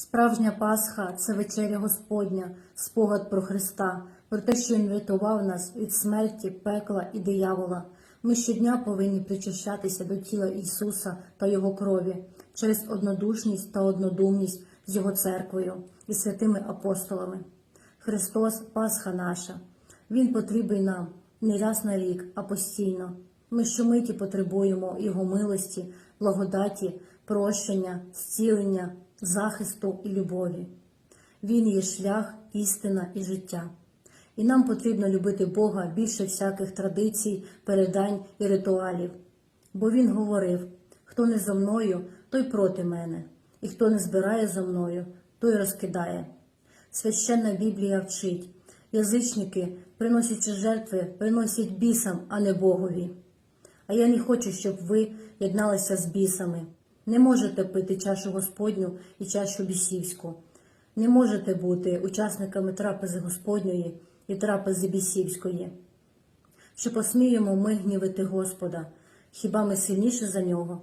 Справжня Пасха це вечеря Господня, спогад про Христа, про те, що Він врятував нас від смерті, пекла і диявола. Ми щодня повинні причащатися до тіла Ісуса та Його крові через однодушність та однодумність з Його церквою і святими апостолами. Христос Пасха наша. Він потрібний нам не раз на рік, а постійно. Ми щомиті потребуємо Його милості, благодаті, прощення, зцілення, захисту і любові. Він є шлях, істина і життя. І нам потрібно любити Бога більше всяких традицій, передань і ритуалів. Бо Він говорив: хто не зо мною, той проти мене, і хто не збирає зо мною, той розкидає. Священна Біблія вчить. Язичники, приносячи жертви, приносять бісам, а не Богові. А я не хочу, щоб ви єдналися з бісами. Не можете пити чашу Господню і чашу бісівську. Не можете бути учасниками трапези Господньої і трапези бісівської. Чи посміємо ми гнівити Господа? Хіба ми сильніші за нього?